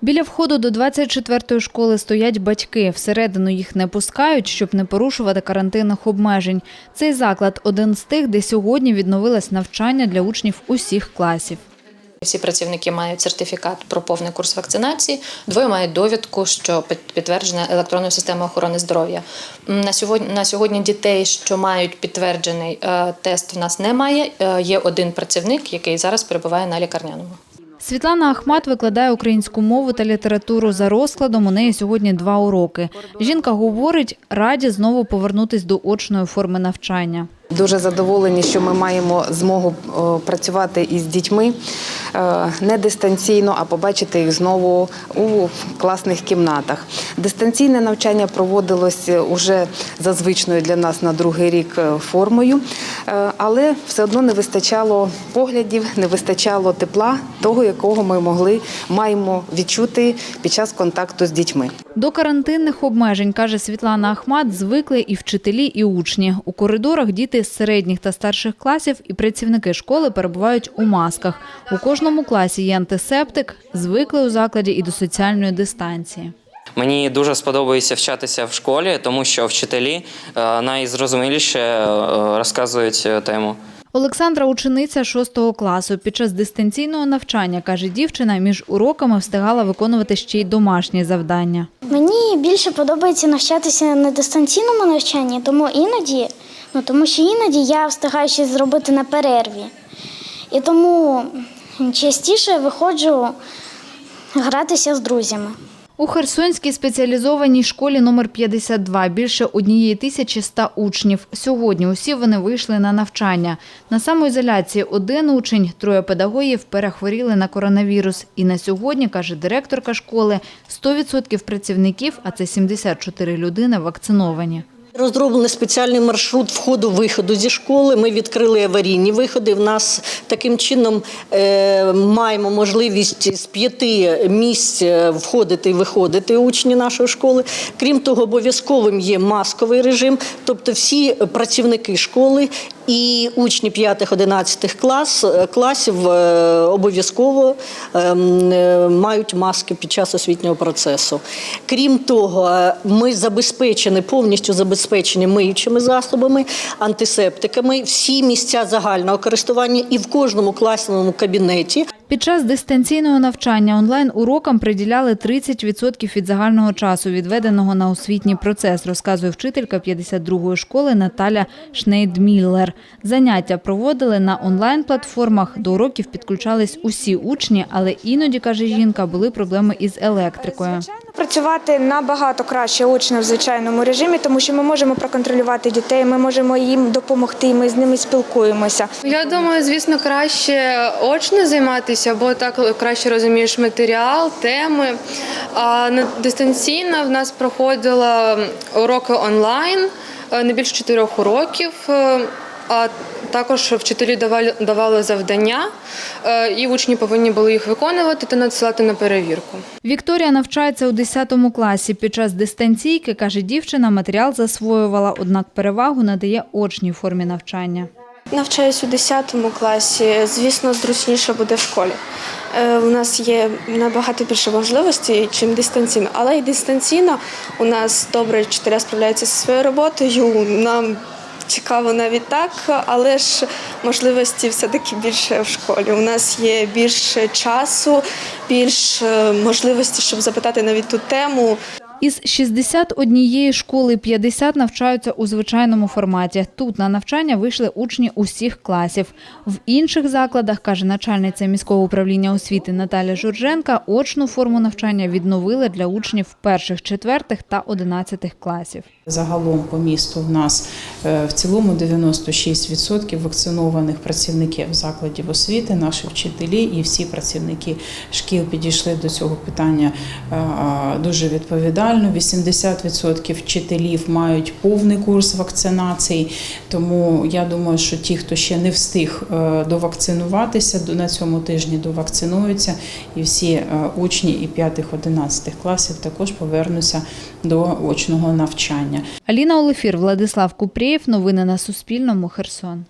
Біля входу до 24-ї школи стоять батьки. Всередину їх не пускають, щоб не порушувати карантинних обмежень. Цей заклад один з тих, де сьогодні відновилось навчання для учнів усіх класів. Всі працівники мають сертифікат про повний курс вакцинації. Двоє мають довідку, що під- підтверджена електронною системою охорони здоров'я. На сьогодні на сьогодні дітей, що мають підтверджений е, тест, в нас немає. Е, є один працівник, який зараз перебуває на лікарняному. Світлана Ахмат викладає українську мову та літературу за розкладом. У неї сьогодні два уроки. Жінка говорить, раді знову повернутись до очної форми навчання. Дуже задоволені, що ми маємо змогу працювати із дітьми е, не дистанційно, а побачити їх знову у класних кімнатах. Дистанційне навчання проводилось уже за звичною для нас на другий рік е, формою, е, але все одно не вистачало поглядів, не вистачало тепла, того, якого ми могли маємо відчути під час контакту з дітьми. До карантинних обмежень, каже Світлана Ахмат, звикли і вчителі, і учні. У коридорах діти з середніх та старших класів і працівники школи перебувають у масках. У кожному класі є антисептик, звикли у закладі і до соціальної дистанції. Мені дуже сподобається вчатися в школі, тому що вчителі е, найзрозуміліше е, розказують е, тему. Олександра учениця 6 класу. Під час дистанційного навчання, каже дівчина, між уроками встигала виконувати ще й домашні завдання. Мені більше подобається навчатися на дистанційному навчанні, тому іноді, ну тому що іноді я встигаю щось зробити на перерві. І тому частіше виходжу гратися з друзями. У Херсонській спеціалізованій школі номер 52 більше однієї тисячі ста учнів. Сьогодні усі вони вийшли на навчання. На самоізоляції один учень, троє педагогів перехворіли на коронавірус. І на сьогодні, каже директорка школи, 100% працівників, а це 74 людини, вакциновані. Розроблений спеціальний маршрут входу-виходу зі школи. Ми відкрили аварійні виходи. В нас таким чином е, маємо можливість з п'яти місць е, входити і виходити учні нашої школи. Крім того, обов'язковим є масковий режим, тобто всі працівники школи і учні 5-11 клас, е, класів обов'язково ем, мають маски під час освітнього процесу. Крім того, ми забезпечені повністю забезпечені миючими засобами, антисептиками, всі місця загального користування і в кожному класному кабінеті Під час дистанційного навчання онлайн-урокам приділяли 30% від загального часу, відведеного на освітній процес, розказує вчителька 52-ї школи Наталя Шнейдміллер. Заняття проводили на онлайн-платформах. До уроків підключались усі учні, але іноді, каже жінка, були проблеми із електрикою. Працювати набагато краще очно в звичайному режимі, тому що ми можемо проконтролювати дітей, ми можемо їм допомогти, ми з ними спілкуємося. Я думаю, звісно, краще очно займатися, бо так краще розумієш матеріал, теми. А дистанційно в нас проходили уроки онлайн, е, не більше чотирьох уроків. А також вчителі давали, давали завдання, е, і учні повинні були їх виконувати та надсилати на перевірку. Вікторія навчається у 10 класі. Під час дистанційки, каже дівчина, матеріал засвоювала, однак перевагу надає очній формі навчання. Навчаюсь у 10 класі. Звісно, зручніше буде в школі. Е, У нас є набагато більше можливостей, чим дистанційно. Але і дистанційно у нас добре вчителя справляються зі своєю роботою. Нам цікаво навіть так, але ж можливості все-таки більше в школі. У нас є більше часу, більше можливості, щоб запитати навіть ту тему. Із 61 школи 50 навчаються у звичайному форматі. Тут на навчання вийшли учні усіх класів. В інших закладах, каже начальниця міського управління освіти Наталя Журженка, очну форму навчання відновили для учнів перших, четвертих та одинадцятих класів. Загалом по місту в нас е, в цілому 96% вакцинованих працівників закладів освіти, наші вчителі і всі працівники шкіл підійшли до цього питання е, дуже відповідально. 80% вчителів мають повний курс вакцинації. Тому я думаю, що ті, хто ще не встиг е, довакцинуватися, до- на цьому тижні довакцинуються, і всі е, учні і 5-11 класів також повернуться до очного навчання. Аліна Олефір, Владислав Купрієв. Новини на Суспільному. Херсон.